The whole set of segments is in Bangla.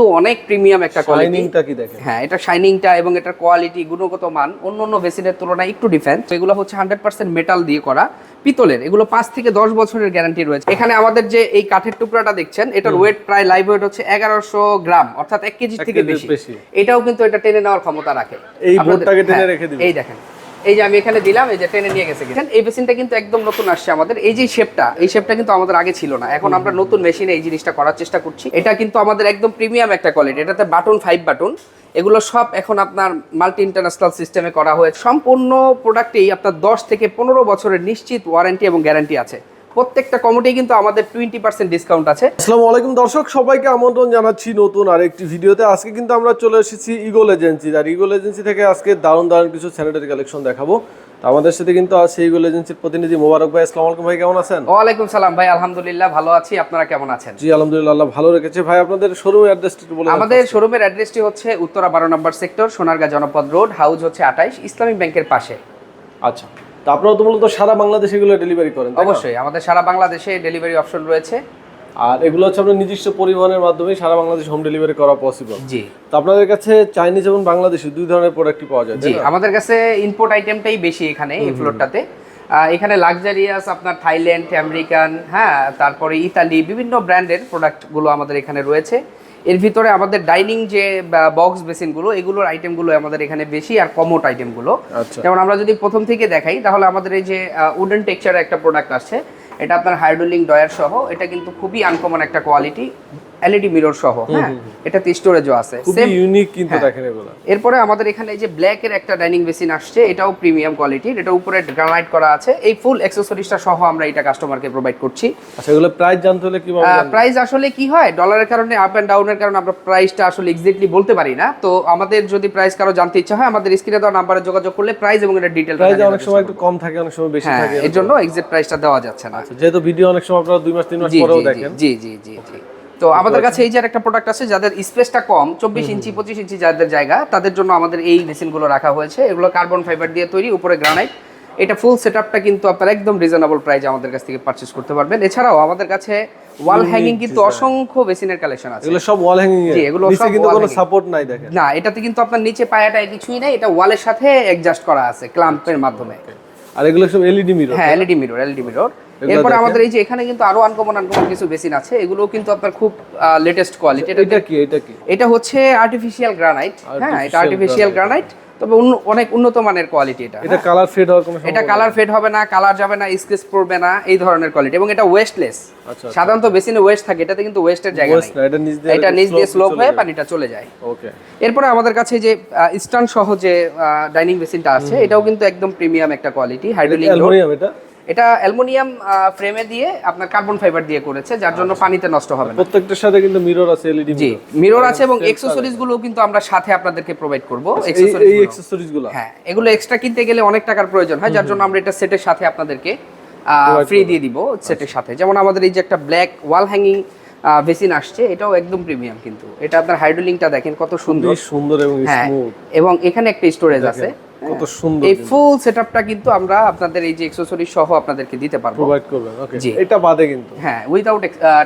কিন্তু অনেক প্রিমিয়াম একটা কোয়ালিটি শাইনিংটা কি দেখেন? হ্যাঁ এটা শাইনিংটা এবং এটার কোয়ালিটি গুণগত মান অন্য অন্য বেসিনের তুলনায় একটু ডিফারেন্ট এগুলো হচ্ছে হান্ড্রেড পার্সেন্ট মেটাল দিয়ে করা পিতলের। এগুলো পাঁচ থেকে দশ বছরের গ্যারান্টি রয়েছে। এখানে আমাদের যে এই কাঠের টুকরাটা দেখছেন এটার ওয়েট প্রায় লাইভ ওয়েট হচ্ছে এগারোশো গ্রাম অর্থাৎ এক কেজি থেকে বেশি। এটাও কিন্তু এটা টেনে নেওয়ার ক্ষমতা রাখে। এই বোর্ডটাকে টেনে হ্যাঁ, রেখে দিবে। এই দেখেন। এই যে আমি এখানে দিলাম এই যে টেনে নিয়ে গেছে দেখেন, এই মেশিনটা কিন্তু একদম নতুন আসছে আমাদের। এই যে শেপটা এই শেপটা কিন্তু আমাদের আগে ছিল না। এখন আমরা নতুন মেশিনে এই জিনিসটা করার চেষ্টা করছি। এটা কিন্তু আমাদের একদম প্রিমিয়াম একটা কোয়ালিটি। এটাতে বাটন ফাইভ বাটন। এগুলো সব এখন আপনার মাল্টি ইন্টারন্যাশনাল সিস্টেমে করা হয়েছে। সম্পূর্ণ প্রোডাক্টেই আপনার দশ থেকে পনেরো বছরের নিশ্চিত ওয়ারেন্টি এবং গ্যারান্টি আছে। প্রত্যেকটা কমোডেই কিন্তু আমাদের টোয়েন্টি পার্সেন্ট ডিসকাউন্ট আছে। আসসালামু আলাইকুম দর্শক সবাইকে আমন্ত্রণ জানাচ্ছি নতুন আরেকটি ভিডিওতে। আজকে কিন্তু আমরা চলে এসেছি ইগল এজেন্সি আর ইগল এজেন্সি থেকে আজকে দারুণ দারুণ কিছু স্যানিটারি কালেকশন দেখাবো। আমাদের সাথে কিন্তু আছে ইগল এজেন্সির প্রতিনিধি মোবারক ভাই। আসসালামু আলাইকুম ভাই কেমন আছেন? ওয়ালাইকুম সালাম ভাই আলহামদুলিল্লাহ ভালো আছি। আপনারা কেমন আছেন? জি আলহামদুলিল্লাহ আল্লাহ ভালো রেখেছে। ভাই আপনাদের শোরুম অ্যাড্রেসটা একটু বলে দেন। আমাদের শোরুমের অ্যাড্রেসটি হচ্ছে উত্তরা বারো নম্বর সেক্টর সোনারগাঁ জনপদ রোড হাউস হচ্ছে আঠাইশ ইসলামিক ব্যাংকের পাশে। আচ্ছা। তো আপনারা তো মূলত সারা বাংলাদেশে এগুলো ডেলিভারি করেন অবশ্যই আমাদের সারা বাংলাদেশে ডেলিভারি অপশন রয়েছে। আর এগুলো হচ্ছে আপনার নিজস্ব পরিবহনের মাধ্যমে সারা বাংলাদেশ হোম ডেলিভারি করা পসিবল জি। তো আপনাদের কাছে চাইনিজ এবং বাংলাদেশি দুই ধরনের প্রোডাক্টই পাওয়া যায় জি আমাদের কাছে ইম্পোর্ট আইটেমটাই বেশি এখানে এই ফ্লোরটাতে এখানে লাক্সারিয়াস আপনার থাইল্যান্ড আমেরিকান হ্যাঁ তারপরে ইতালি বিভিন্ন ব্র্যান্ডের প্রোডাক্টগুলো আমাদের এখানে রয়েছে। এর ভিতরে আমাদের ডাইনিং যে বক্স বেসিনগুলো এগুলোর আইটেমগুলো আমাদের এখানে বেশি আর কমোট আইটেমগুলো আচ্ছা। যেমন আমরা যদি প্রথম থেকে দেখাই তাহলে আমাদের এই যে উডেন টেক্সচারের একটা প্রোডাক্ট আছে এটা আপনার হাইড্রোলিং ডয়ার সহ এটা কিন্তু খুবই আনকমন একটা কোয়ালিটি এলইডি মিরর সহ হ্যাঁ? এটাতে স্টোরেজও আছে। খুবই ইউনিক কিন্তু হ্যাঁ। দেখেন এগুলো। এরপরে আমাদের এখানে এই যে ব্ল্যাক এর একটা ডাইনিং বেসিন আসছে এটাও প্রিমিয়াম কোয়ালিটির এটা উপরে গ্রানাইট করা আছে। এই ফুল অ্যাক্সেসরিজটা সহ আমরা এটা কাস্টমারকে প্রোভাইড করছি। আচ্ছা এগুলো প্রাইস জানতে হলে কীভাবে প্রাইস আসলে কি হয়? ডলারের কারণে আপ এন্ড ডাউনের কারণে আমরা প্রাইসটা আসলে এক্স্যাক্টলি বলতে পারি না। তো আমাদের যদি প্রাইস কারও জানতে ইচ্ছা হয় আমাদের স্ক্রিনে দেওয়া নাম্বারে যোগাযোগ করলে প্রাইস এবং এটা ডিটেল প্রাইস অনেক সময় একটু কম থাকে অনেক সময় বেশি হ্যাঁ থাকে এর জন্য এক্সাক্ট প্রাইসটা দেওয়া যাচ্ছে না। যেহেতু ভিডিও অনেক সময় আপনারা দুই মাস তিন মাস পরেও দেখেন। জি জি জি জি। তো আমাদের কাছে এই যে একটা প্রোডাক্ট আছে যাদের স্পেসটা কম চব্বিশ ইঞ্চি পঁচিশ ইঞ্চি যাদের জায়গা তাদের জন্য আমাদের এই মেশিনগুলো রাখা হয়েছে। এগুলো কার্বন ফাইবার দিয়ে তৈরি উপরে গ্রানাইট এটা ফুল সেটআপটা কিন্তু আপনারা একদম রিজনেবল প্রাইসে আমাদের কাছ থেকে পারচেজ করতে পারবেন। এছাড়াও আমাদের কাছে ওয়াল হ্যাঙ্গিং কিন্তু অসংখ্য বেসিনের কালেকশন আছে। এগুলো সব ওয়াল হ্যাঙ্গিং জি, এগুলো সব কিন্তু কোনো সাপোর্ট নাই দেখেন। না এটাতে কিন্তু আপনার নিচে পায়াটায় কিছুই নাই এটা ওয়ালের সাথে অ্যাডজাস্ট করা আছে ক্লাম্পের মাধ্যমে। আর এগুলো সব এলইডি মিরর হ্যাঁ এলইডি মিরর এলইডি মিরর এরপর আমাদের এই যে এখানে কিন্তু আরও আনকমন আনকমন কিছু বেসিন আছে। এগুলো কিন্তু আপনার খুব লেটেস্ট কোয়ালিটি এটা কি? এটা কি? এটা হচ্ছে আর্টিফিশিয়াল গ্রানাইট হ্যাঁ এটা আর্টিফিশিয়াল গ্রানাইট তবে অনেক উন্নত মানের কোয়ালিটি এটা। এটা কালার ফেড হওয়ার কোনো এটা কালার ফেড হবে না কালার যাবে না স্কেচ পড়বে না এই ধরনের কোয়ালিটি এবং এটা ওয়েস্টলেস আচ্ছা সাধারণত বেসিনে ওয়েস্ট থাকে এটাতে কিন্তু ওয়েস্টের জায়গা নেই। নিচ এটা নিজ দিয়ে স্লোপ হয়ে পানিটা চলে যায়। ওকে এরপরে আমাদের কাছে যে স্টান সহ যে ডাইনিং বেসিনটা আছে এটাও কিন্তু একদম প্রিমিয়াম একটা কোয়ালিটি হাইড্রোলিক এটা? এটা অ্যালুমিনিয়াম ফ্রেমে দিয়ে আপনার কার্বন ফাইবার দিয়ে করেছে যার জন্য পানিতে নষ্ট হবে না। প্রত্যেকটার সাথে কিন্তু মিরর আছে এলইডি জি মিরর আছে এবং এক্সেসরিজগুলো কিন্তু আমরা সাথে আপনাদেরকে প্রোভাইড করব এই। অ্যাকসেসরিজগুলো। হ্যাঁ এগুলো এক্সট্রা কিনতে গেলে অনেক টাকার প্রয়োজন হয় যার জন্য আমরা এটা সেটের সাথে আপনাদেরকে ফ্রি দিয়ে দিব সেটের সাথে। যেমন আমাদের এই যে একটা ব্ল্যাক ওয়াল হ্যাঙ্গিং বেসিন আসছে এটাও একদম প্রিমিয়াম কিন্তু। এটা আপনার হাইড্রোলিংটা দেখেন কত সুন্দর। সুন্দর এবং হ্যাঁ স্মুথ এবং এখানে একটা স্টোরেজ আছে। কত সুন্দর এই ফুল সেটআপটা কিন্তু আমরা আপনাদের এই যে অ্যাকসেসরিজ সহ আপনাদেরকে দিতে পারব। প্রোভাইড করবেন ওকে। এটা বাদে কিন্তু। হ্যাঁ উইদাউট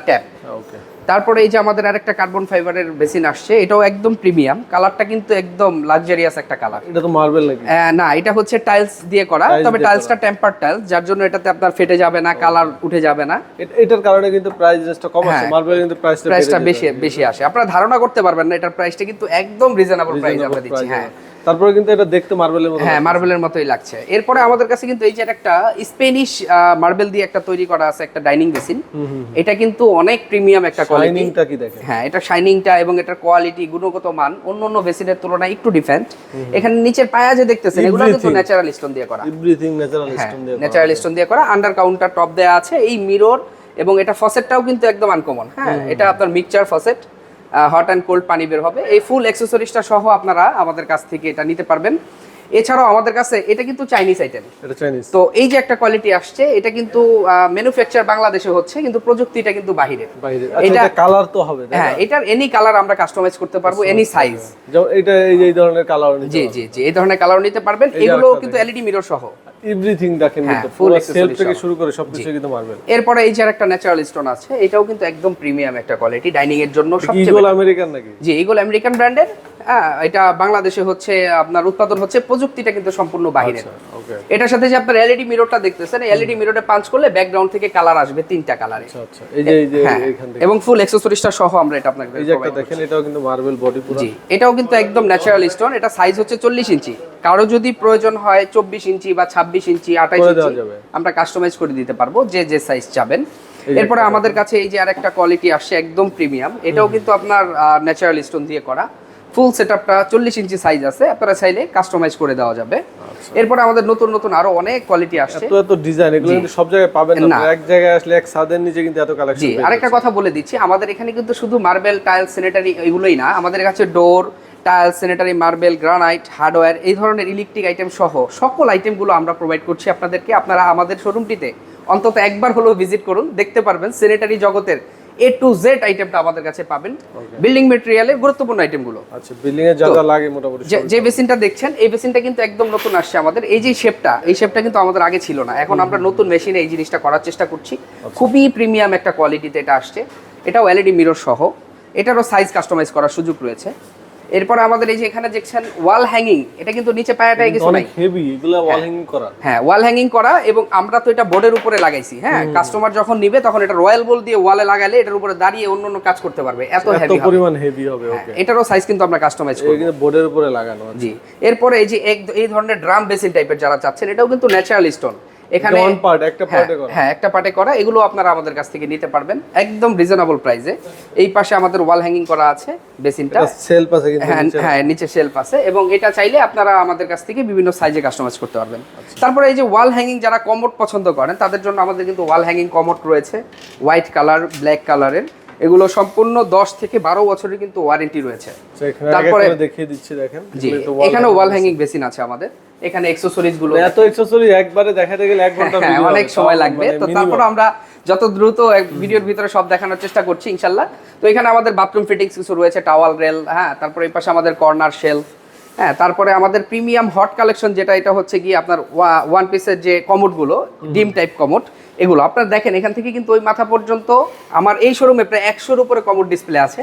ট্যাপ ওকে তারপরে এই যে আমাদের আরেকটা কার্বন ফাইবারের বেসিন আসছে এটাও একদম প্রিমিয়াম কালারটা কিন্তু একদম লাক্সারিয়াস একটা কালার এটা তো মার্বেল নাকি? না এটা হচ্ছে টাইলস দিয়ে করা তবে টাইলসটা টেম্পার টাইলস যার জন্য এটাতে আপনার ফেটে যাবে না কালার উঠে যাবে না। এটার কারণে কিন্তু প্রাইস রেঞ্জটা কম আছে হ্যাঁ। মার্বেল কিন্তু প্রাইসটা প্রাইসটা বেশি বেশি আসে। আপনারা ধারণা করতে পারবেন না এটার প্রাইসটা কিন্তু একদম রিজনেবল প্রাইস আমরা দিচ্ছি হ্যাঁ। তারপরে কিন্তু এটা দেখতে মার্বেলের মতো হ্যাঁ মার্বেলের মতোই লাগছে। এরপরে আমাদের কাছে কিন্তু এই যে একটা স্পেনিশ মার্বেল দিয়ে একটা তৈরি করা আছে একটা ডাইনিং বেসিন এটা কিন্তু অনেক প্রিমিয়াম একটা শাইনিংটা কি দেখেন? হ্যাঁ এটা শাইনিংটা এবং এটার কোয়ালিটি গুণগত মান অন্য অন্য বেসিনের তুলনায় একটু ডিফারেন্ট এখানে নিচের পায়া যে দেখতেছেন এগুলো কিন্তু ন্যাচারাল স্টোন দিয়ে করা। এভরিথিং ন্যাচারাল স্টোন দিয়ে ন্যাচারাল স্টোন দিয়ে করা। আন্ডার কাউন্টার টপ দেওয়া আছে এই মিরর এবং এটা ফসেটটাও কিন্তু একদম আনকমন হ্যাঁ এটা আপনার mixture faucet hot and cold পানি বের হবে। এই ফুল অ্যাক্সেসরিজটা সহ আপনারা আমাদের কাছ থেকে এটা নিতে পারবেন। এছাড়াও আমাদের কাছে এটা কিন্তু চাইনিজ আইটেম এটা চাইনিজ তো এই যে একটা কোয়ালিটি আসছে এটা কিন্তু ম্যানুফ্যাকচার বাংলাদেশে হচ্ছে কিন্তু প্রযুক্তিটা কিন্তু বাহিরে বাইরে আচ্ছা এটা- কালার তো হবে হ্যাঁ এটার এনি কালার আমরা কাস্টমাইজ করতে পারব এনি সাইজ যেমন এটা এই ধরনের কালার জি জি জি এই ধরনের কালার নিতে পারবেন। এগুলো কিন্তু এলইডি মিরর সহ। এভরিথিং দেখেন হ্যাঁ, কিন্তু পুরো সেলফ থেকে শুরু করে সবকিছু কিন্তু মার্বেল। এরপরে এই যে একটা ন্যাচারাল স্টোন আছে এটাও কিন্তু একদম প্রিমিয়াম একটা কোয়ালিটি ডাইনিং এর জন্য সবচেয়ে ইগল আমেরিকান নাকি? জি এগুলো আমেরিকান ব্র্যান্ডের হ্যাঁ এটা বাংলাদেশে হচ্ছে আপনার উৎপাদন হচ্ছে প্রযুক্তিটা কিন্তু সম্পূর্ণ বাহিরের ওকে এটার সাথে যে আপনার এলইডি মিররটা দেখতেছেন এলইডি মিররে পাঞ্চ করলে ব্যাকগ্রাউন্ড থেকে কালার আসবে তিনটা কালারে আচ্ছা আচ্ছা হ্যাঁ এবং ফুল অ্যাক্সেসরিজটা সহ আমরা এটা আপনাকে এই যে একটা দেখেন এটাও কিন্তু মার্বেল বডি পুরো। জি এটাও কিন্তু একদম ন্যাচারাল স্টোন এটা সাইজ হচ্ছে চল্লিশ ইঞ্চি। কারও যদি প্রয়োজন হয় চব্বিশ ইঞ্চি বা ছাব্বিশ ইঞ্চি আঠাইশ করে দেওয়া ইঞ্চি আমরা কাস্টমাইজ করে দিতে পারব যে যে সাইজ চাবেন। এরপরে আমাদের কাছে এই যে আরেকটা কোয়ালিটি আসছে একদম প্রিমিয়াম এটাও কিন্তু আপনার ন্যাচারাল স্টোন দিয়ে করা। ফুল সেটআপটা চল্লিশ ইঞ্চি সাইজ আছে আপনারা চাইলে কাস্টমাইজ করে দেওয়া যাবে। এরপরে আমাদের নতুন নতুন আরও অনেক কোয়ালিটি আসছে। এত ডিজাইন এগুলো কিন্তু সব জায়গায় পাবেন না। এক জায়গায় আসলে এক ছাদের নিচে কিন্তু এত জি আরেকটা কথা বলে দিচ্ছি আমাদের এখানে কিন্তু শুধু মার্বেল টাইল স্যানিটারি এগুলোই না আমাদের কাছে door tile sanitary marble granite hardware এই ধরনের ইলেকট্রিক আইটেম সহ সকল আইটেমগুলো আমরা প্রোভাইড করছি আপনাদেরকে। আপনারা আমাদের শোরুমটিতে অন্তত একবার হলেও ভিজিট করুন দেখতে পারবেন স্যানিটারি জগতের এ টু জেড আইটেমটা আমাদের কাছে পাবেন। বিল্ডিং মেটেরিয়ালের গুরুত্বপূর্ণ আইটেমগুলো আচ্ছা বিল্ডিং এর যা যা লাগে মোটামুটি যে যে বেসিনটা দেখছেন এই বেসিনটা কিন্তু একদম নতুন আসছে আমাদের। এই যে শেপটা এই শেপটা কিন্তু আমাদের আগে ছিল না। এখন আমরা নতুন মেশিনে এই জিনিসটা করার চেষ্টা করছি। খুবই প্রিমিয়াম একটা কোয়ালিটিতে এটা আসছে। এটাও এলইডি মিরর সহ। এটারও সাইজ কাস্টমাইজ করার সুযোগ রয়েছে। এরপর আমাদের এই যে এখানে দেখছেন ওয়াল হ্যাঙ্গিং এটা কিন্তু নিচে পায়াটায় কিছু নাই? হেভি এগুলো ওয়ালিং করা। হ্যাঁ ওয়াল হ্যাঙ্গিং করা এবং আমরা তো এটা বোর্ডের উপরে লাগাইছি হ্যাঁ? কাস্টমার যখন নিবে তখন এটা রয়্যাল বল দিয়ে ওয়ালে লাগালে এটার উপরে দাঁড়িয়ে অন্য অন্য কাজ করতে পারবে। এত এত হেভি পরিমাণ হেভি হবে ওকে এটারও সাইজ কিন্তু আমরা কাস্টমাইজ এই কিন্তু বোর্ডের উপরে লাগানো আছে। জি। এরপরে এই যে এক- এই ধরনের ড্রাম বেসিন টাইপের যারা চাচ্ছেন এটাও কিন্তু ন্যাচারাল স্টোন এখানে ওয়ান পার্ট একটা হ্যাঁ, পার্টে করা। হ্যাঁ একটা পার্টে করা। এগুলো আপনারা আমাদের কাছ থেকে নিতে পারবেন। একদম রিজনেবল প্রাইসে এই পাশে আমাদের ওয়াল হ্যাঙ্গিং করা আছে বেসিনটা। সেলফ আছে কিন্তু হ্যাঁ নিচে। হ্যাঁ নিচে শেলফ আছে। এবং এটা চাইলে আপনারা আমাদের কাছ থেকে বিভিন্ন সাইজে কাস্টমাইজ করতে পারবেন। আচ্ছা। তারপরে এই যে ওয়াল হ্যাঙ্গিং যারা কমোড পছন্দ করেন তাদের জন্য আমাদের কিন্তু ওয়াল হ্যাঙ্গিং কমোড রয়েছে। হোয়াইট কালার ব্ল্যাক কালারের এগুলো সম্পূর্ণ দশ থেকে বারো বছরের কিন্তু ওয়ারেন্টি রয়েছে। আচ্ছা, তারপরে- দেখিয়ে দিচ্ছি দেখেন। এখানে ওয়াল। হ্যাঙ্গিং বেসিন আছে আমাদের। এখানে এক্সেসরিজগুলো। এত এক্সেসরি একবারে দেখাতে গেলে এক ঘণ্টা হ্যাঁ, অনেক সময় লাগবে। মানে তো তারপর আমরা যত দ্রুত ভিডিওর ভিতরে সব দেখানোর চেষ্টা করছি ইনশাল্লাহ। তো এখানে আমাদের বাথরুম ফিটিংস কিছু রয়েছে টাওয়াল রেল হ্যাঁ তারপরে এই পাশে আমাদের কর্নার শেলফ হ্যাঁ তারপরে আমাদের প্রিমিয়াম হট কালেকশন যেটা এটা হচ্ছে কি আপনার ওয়ান পিসের যে কমোডগুলো ডিম টাইপ কমোড এগুলো। আপনারা দেখেন এখান থেকে কিন্তু ওই মাথা পর্যন্ত আমার এই শোরুমে প্রায় একশোর উপরে কমোড ডিসপ্লে আছে।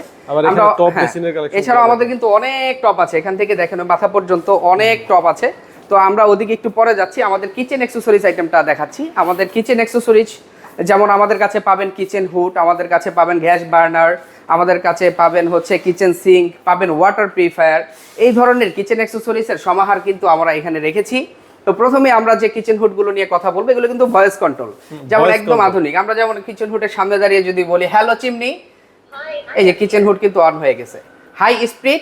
হ্যাঁ, এছাড়াও আমাদের কিন্তু অনেক টপ আছে। এখান থেকে দেখেন ওই মাথা পর্যন্ত অনেক টপ আছে। তো আমরা ওদিকে একটু পরে যাচ্ছি। আমাদের কিচেন অ্যাক্সেসরিজ আইটেমটা দেখাচ্ছি। আমাদের কিচেন অ্যাক্সেসরিজ যেমন আমাদের কাছে পাবেন কিচেন হুড আমাদের কাছে পাবেন গ্যাস বার্নার আমাদের কাছে পাবেন হচ্ছে কিচেন সিঙ্ক পাবেন ওয়াটার পিউরিফায়ার এই ধরনের কিচেন অ্যাক্সেসরিজের সমাহার কিন্তু আমরা এখানে রেখেছি। তো প্রথমে আমরা যে কিচেন হুডগুলো নিয়ে কথা বলব এগুলো কিন্তু ভয়েস কন্ট্রোল যেমন একদম আধুনিক। আমরা যেমন কিচেন হুডের সামনে দাঁড়িয়ে যদি বলি হ্যালো চিমনি এই যে কিচেন হুড কিন্তু অন হয়ে গেছে। হাই স্পিড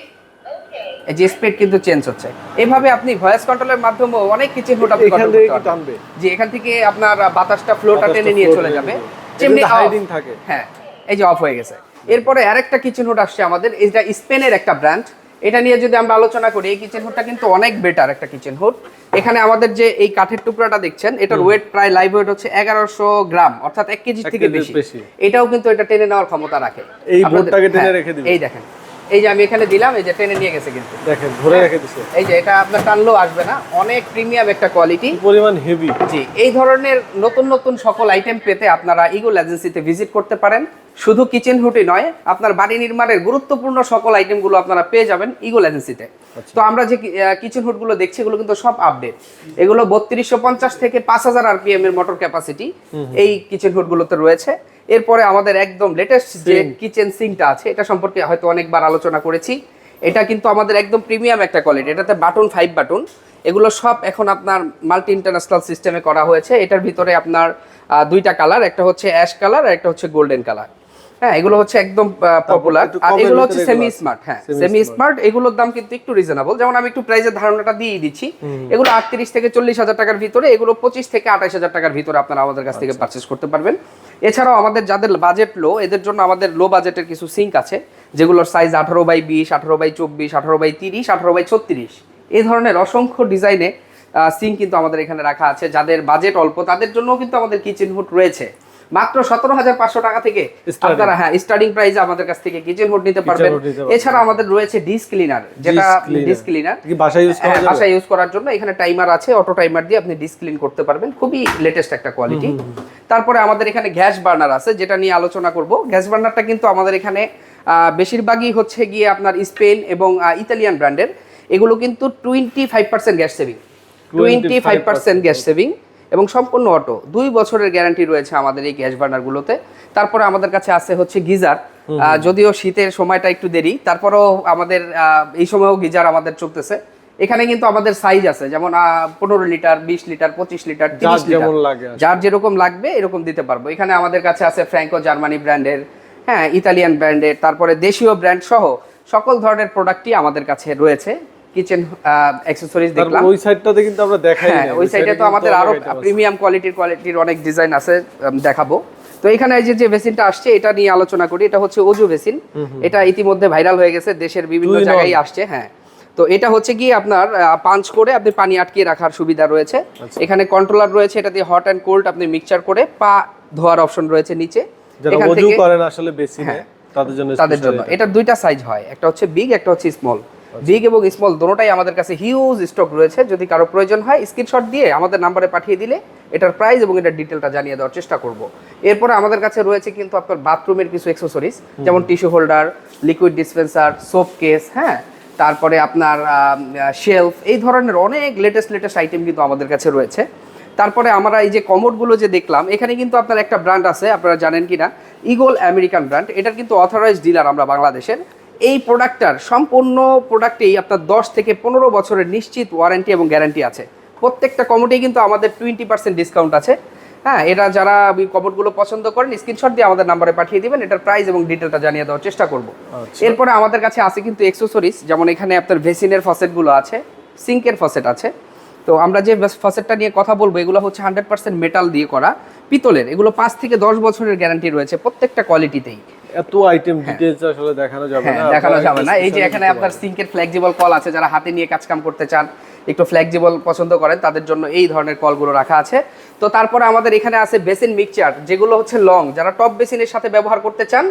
এই যে স্পিড কিন্তু চেঞ্জ হচ্ছে এইভাবে আপনি ভয়েস কন্ট্রোলের মাধ্যমে অনেক কিচেন হুড আপনি থেকে করতে পারবেন। টানবে জি এখান থেকে আপনার বাতাসটা ফ্লোটা টেনে নিয়ে চলে যাবে। চিমনি এটা থাকে। হ্যাঁ এই যে অফ হয়ে গেছে এরপরে আরেকটা কিচেন হুড আসছে আমাদের এটা স্পেনের একটা ব্র্যান্ড এটা নিয়ে যদি আমরা আলোচনা করি এই কিচেন হুডটা কিন্তু অনেক বেটার একটা কিচেন হুড এখানে আমাদের যে এই কাঠের টুকরাটা দেখছেন এটার ওয়েট প্রায় লাইভ ওয়েট হচ্ছে এগারোশো গ্রাম অর্থাৎ এক কেজি থেকে বেশি। এটাও কিন্তু এটা টেনে নেওয়ার ক্ষমতা রাখে এই বোর্ডটাকে টেনে হ্যাঁ, রেখে দিবে। এই দেখেন এই যে আমি এখানে দিলাম এই যে টেনে নিয়ে গেছে কিন্তু। দেখেন ধরে রেখে দিছে। এই যে এটা আপনার টানলেও আসবে না। অনেক প্রিমিয়াম একটা কোয়ালিটি পরিমাণ হেভি জি এই ধরনের নতুন নতুন সকল আইটেম পেতে আপনারা ইগল এজেন্সিতে ভিজিট করতে পারেন। শুধু কিচেন হুটই নয় আপনার বাড়ি নির্মাণের গুরুত্বপূর্ণ সকল আইটেমগুলো আপনারা পেয়ে যাবেন ইগল এজেন্সিতে তো আমরা যে কিচেন হুডগুলো দেখছি এগুলো কিন্তু সব আপডেট এগুলো বত্রিশশো পঞ্চাশ থেকে পাঁচ হাজার আরপিএম এর মোটর ক্যাপাসিটি এই কিচেন হুডগুলোতে রয়েছে। এরপরে আমাদের একদম লেটেস্ট যে কিচেন সিঙ্কটা আছে এটা সম্পর্কে হয়তো অনেকবার আলোচনা করেছি। এটা কিন্তু আমাদের একদম প্রিমিয়াম একটা কোয়ালিটি এটাতে বাটন ফাইভ বাটন এগুলো সব এখন আপনার মাল্টি ইন্টারন্যাশনাল সিস্টেমে করা হয়েছে। এটার ভিতরে আপনার দুইটা কালার একটা হচ্ছে অ্যাশ কালার আর একটা হচ্ছে গোল্ডেন কালার হ্যাঁ এগুলো হচ্ছে একদম পপুলার আর এগুলো হচ্ছে সেমি স্মার্ট হ্যাঁ সেমি স্মার্ট এগুলোর দাম কিন্তু একটু রিজনেবল যেমন আমি একটু প্রাইসের ধারণাটা দিয়ে দিচ্ছি। এগুলো আটত্রিশ থেকে চল্লিশ হাজার টাকার ভিতরে এগুলো পঁচিশ থেকে আঠাশ হাজার টাকার ভিতরে আপনারা আমাদের কাছ আচ্ছা। থেকে পারচেস করতে পারবেন। এছাড়াও আমাদের যাদের বাজেট লো এদের জন্য আমাদের লো বাজেটের কিছু সিঙ্ক আছে, যেগুলোর সাইজ আঠারো বাই বিশ, আঠারো বাই চব্বিশ, আঠারো বাই তিরিশ, আঠারো বাই ছত্রিশ। এই ধরনের অসংখ্য ডিজাইনে সিঙ্ক কিন্তু আমাদের এখানে রাখা আছে। যাদের বাজেট অল্প, তাদের জন্যও কিন্তু আমাদের কিচেন হুড রয়েছে। মাত্র সতেরো হাজার পাঁচশো টাকা থেকে. আপনারা হ্যাঁ স্টার্টিং প্রাইসে আমাদের কাছ থেকে কিচেন হুড নিতে পারবেন। এছাড়া আমাদের রয়েছে ডিস ক্লিনার যেটা। Dish cleaner. কি বাসায় ইউজ হ্যাঁ, করার জন্য এখানে টাইমার আছে অটো টাইমার দিয়ে আপনি ডিস ক্লিন করতে পারবেন। খুবই লেটেস্ট একটা কোয়ালিটি তারপরে আমাদের এখানে গ্যাস বার্নার আছে যেটা নিয়ে আলোচনা করব। গ্যাস বার্নারটা কিন্তু আমাদের এখানে বেশিরভাগই হচ্ছে গিয়ে আপনার স্পেন এবং ইতালিয়ান ব্র্যান্ডের। এগুলো কিন্তু twenty five percent gas saving twenty five percent gas saving এবং সম্পূর্ণ অটো। দুই বছরের গ্যারান্টি রয়েছে আমাদের এই গ্যাস বার্নারগুলোতে তারপরে আমাদের কাছে আছে হচ্ছে গিজার। যদিও শীতের সময়টা একটু দেরি তারপরেও আমাদের এই সময়ও গিজার আমাদের চলতেছে। এখানে কিন্তু আমাদের সাইজ আছে যেমন পনেরো লিটার বিশ লিটার পঁচিশ লিটার যার তিরিশ লিটার। যার যেরকম লাগবে এরকম দিতে পারব। এখানে আমাদের কাছে আছে ফ্র্যাঙ্কো জার্মানি ব্র্যান্ডের হ্যাঁ ইতালিয়ান ব্র্যান্ডের তারপরে দেশীয় ব্র্যান্ড সহ সকল ধরনের প্রোডাক্টই আমাদের কাছে রয়েছে। কিচেন অ্যাক্সেসরিজ দেখলাম। ওই সাইডটাতে কিন্তু আমরা দেখাই হ্যাঁ ওই সাইডে তো আমাদের আরও প্রিমিয়াম কোয়ালিটির কোয়ালিটির অনেক ডিজাইন আছে দেখাবো। তো এখানে এই যে যে বেসিনটা আসছে এটা নিয়ে আলোচনা করি। এটা হচ্ছে অজু বেসিন। এটা ইতিমধ্যে ভাইরাল হয়ে গেছে দেশের বিভিন্ন জায়গায় আসছে হ্যাঁ। তো এটা হচ্ছে কি আপনার পাঞ্চ করে আপনি পানি আটকিয়ে রাখার সুবিধা রয়েছে। আচ্ছা। এখানে কন্ট্রোলার রয়েছে এটা দিয়ে হট অ্যান্ড কোল্ড আপনি মিক্সচার করে পা ধোয়ার অপশন রয়েছে নিচে। এখান থেকে করেন আসলে বেশি হ্যাঁ। তাদের জন্য তাদের জন্য। এটা। দুইটা সাইজ হয় একটা হচ্ছে বিগ একটা হচ্ছে স্মল বিগ এবং স্মল দুটোটাই আমাদের কাছে হিউজ স্টক রয়েছে। যদি কারও প্রয়োজন হয় স্ক্রিনশট দিয়ে আমাদের নাম্বারে পাঠিয়ে দিলে এটার প্রাইস এবং এটার ডিটেলটা জানিয়ে দেওয়ার চেষ্টা করব। এরপরে আমাদের কাছে রয়েছে কিন্তু আপনার বাথরুমের কিছু অ্যাক্সেসরিজ যেমন tissue holder liquid dispenser soap case হ্যাঁ? তারপরে আপনার শেলফ এই ধরনের অনেক লেটেস্ট লেটেস্ট আইটেম কিন্তু আমাদের কাছে রয়েছে। তারপরে আমরা এই যে কমোডগুলো যে দেখলাম এখানে কিন্তু আপনার একটা ব্র্যান্ড আছে আপনারা জানেন কিনা? ইগল আমেরিকান ব্র্যান্ড এটার কিন্তু অথরাইজ ডিলার আমরা বাংলাদেশের। এই প্রোডাক্টটার সম্পূর্ণ প্রোডাক্টেই আপনার দশ থেকে পনেরো বছরের নিশ্চিত ওয়ারেন্টি এবং গ্যারান্টি আছে। প্রত্যেকটা কমোডেই কিন্তু আমাদের টোয়েন্টি পার্সেন্ট ডিসকাউন্ট আছে। হ্যাঁ এটা যারা কমোডগুলো পছন্দ করেন স্ক্রিনশট দিয়ে আমাদের নাম্বারে পাঠিয়ে দিবেন এটার প্রাইস এবং ডিটেলটা জানিয়ে দেওয়ার চেষ্টা করব। আচ্ছা। এরপরে আমাদের কাছে আছে কিন্তু এক্সেসরিজ যেমন এখানে আপনার ভেসিনের ফসেটগুলো আছে সিঙ্কের ফসেট আছে। তো আমরা যে ফসেটটা নিয়ে কথা বলব এগুলো হচ্ছে হান্ড্রেড পার্সেন্ট মেটাল দিয়ে করা। পিতলের এগুলো পাঁচ থেকে দশ বছরের গ্যারান্টি রয়েছে প্রত্যেকটা কোয়ালিটিতেই এত আইটেম ডিটেইলস আসলে দেখানো যাবে হ্যাঁ না দেখানো যাবে না। এই যে এখানে আপনার সিঙ্কের ফ্লেক্সিবল কল আছে যারা হাতে নিয়ে কাজ কাম করতে চান একটু ফ্লেক্সিবল পছন্দ করেন তাদের জন্য এই ধরনের কলগুলো রাখা আছে। তো তারপরে আমাদের এখানে আছে বেসিন মিক্সচার যেগুলো হচ্ছে লং যারা টপ বেসিনের সাথে ব্যবহার করতে চান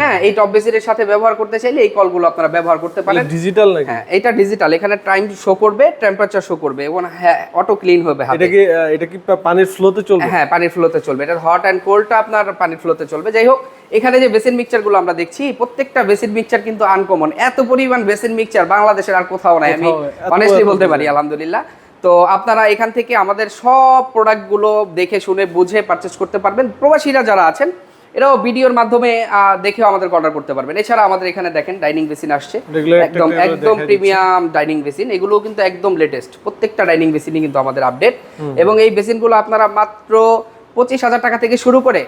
হ্যাঁ এই টপ বেসিনের সাথে ব্যবহার করতে চাইলে এই কলগুলো আপনারা ব্যবহার করতে পারেন। ডিজিটাল নাকি? হ্যাঁ এটা ডিজিটাল এখানে টাইম শো করবে টেম্পারেচার শো করবে এবং হ্যাঁ অটো ক্লিন হবে এটা কি এটা কি পানির ফ্লোতে চলবে? হ্যাঁ পানির ফ্লোতে চলবে। এটা হট অ্যান্ড কোল্ডটা আপনার পানির ফ্লোতে চলবে। যাই হোক এখানে যে বেসিন মিক্সচারগুলো আমরা দেখছি প্রত্যেকটা বেসিন মিক্সচার কিন্তু আনকমন এত পরিমাণ বেসিন মিক্সচার বাংলাদেশের আর কোথাও নাই আমি অনেস্টলি বলতে পারি আলহামদুলিল্লাহ। তো আপনারা এখান থেকে আমাদের সব প্রোডাক্টগুলো দেখে শুনে বুঝে পারচেস করতে পারবেন। প্রবাসীরা যারা আছেন এরাও ভিডিওর মাধ্যমে দেখেও আমাদের অর্ডার করতে পারবেন। এছাড়া আমাদের এখানে দেখেন ডাইনিং বেসিন আসছে। একদম একদম প্রিমিয়াম ডাইনিং বেসিন এগুলো কিন্তু একদম লেটেস্ট প্রত্যেকটা ডাইনিং বেসিনই কিন্তু আমাদের আপডেট এবং এই বেসিনগুলো আপনারা মাত্র পঁচিশ হাজার টাকা থেকে শুরু করে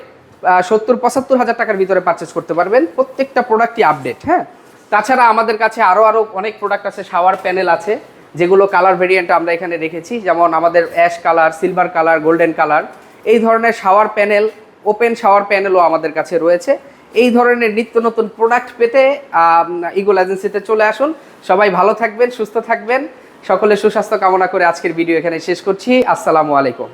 সত্তর, পঁচাত্তর হাজার টাকার ভিতরে পারচেস করতে পারবেন। প্রত্যেকটা প্রোডাক্টই আপডেট হ্যাঁ? তাছাড়া আমাদের কাছে আরও আরও অনেক প্রোডাক্ট আছে শাওয়ার প্যানেল আছে, যেগুলো কালার ভেরিয়েন্ট আমরা এখানে রেখেছি যেমন আমাদের ash colour silver colour golden colour এই ধরনের শাওয়ার প্যানেল ওপেন শাওয়ার প্যানেলও আমাদের কাছে রয়েছে। এই ধরনের নিত্য নতুন প্রোডাক্ট পেতে ইগোল এজেন্সিতে চলে আসুন। সবাই ভালো থাকবেন, সুস্থ থাকবেন। সকলের সুস্বাস্থ্য কামনা করে আজকের ভিডিও এখানে শেষ করছি। আসসালামু আলাইকুম।